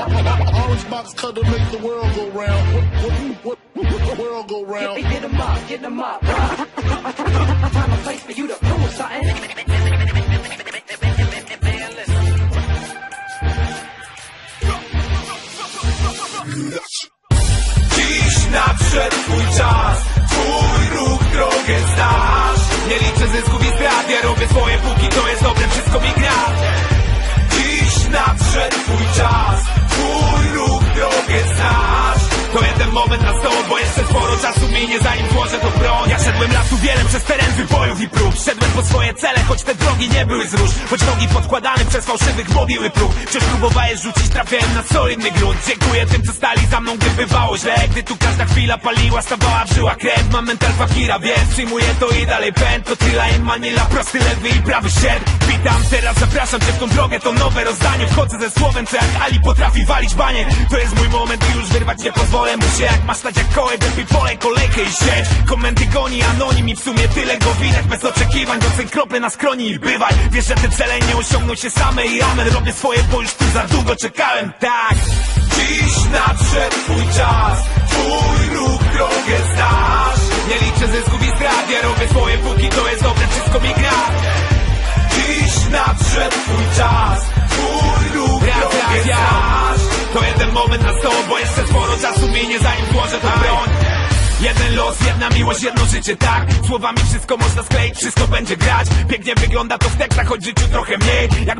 Orange box cutter make the world go round. What, what, what, what, the world go round. Get, get 'em up, get 'em up. Time and place for you to prove something. Dziś nadszedł twój czas Twój ruch drogę znasz Nie liczę zysków i strat Ja robię swoje póki to jest dobre Wszystko mi gra Moment na stole Bo jeszcze sporo czasu minie zanim włożę to broń. Ja szedłem lasu wielem przez teren wybojów i prób. Szedłem po swoje cele, choć te drogi nie były z róż Choć nogi podkładane przez fałszywych mobiły prób Wciąż próbowałeś rzucić, trafiałem na solidny grunt. Dziękuję tym, co stali za mną, gdy bywało źle. Gdy tu każda chwila paliła, stawała w żyła krew. Mam mental fakira, więc przyjmuję to i dalej pęd. To Trilla i Manila, prosty lewy i prawy sierp. Witam, teraz zapraszam cię w tą drogę, to nowe rozdanie. Wchodzę ze słowem, co jak Ali potrafi walić banie. To jest mój moment i już wyrwać nie pozwolę Muszę jak masz stać jak kołek, lepiej polej kolejkę i sieć. Komendy goni anonim i w sumie tyle go widać. Bez oczekiwań, doceń krople na skroni i bywaj Wiesz, że te cele nie osiągną się same i amen. Robię swoje, bo już tu za długo czekałem, tak. Dziś nadszedł twój czas, twój ruch drogę znasz. Nie liczę zysków i strat, ja robię swoje póki to jest dobre, wszystko mi gra. Dziś nadszedł twój czas, twój ruch drogę znasz. To jeden moment na stole, bo jeszcze sporo czasu to broń Jeden los, jedna miłość, jedno życie, tak. Słowami wszystko można skleić, wszystko będzie grać. Pięknie wygląda to w tekstach, choć życiu trochę mniej. Jak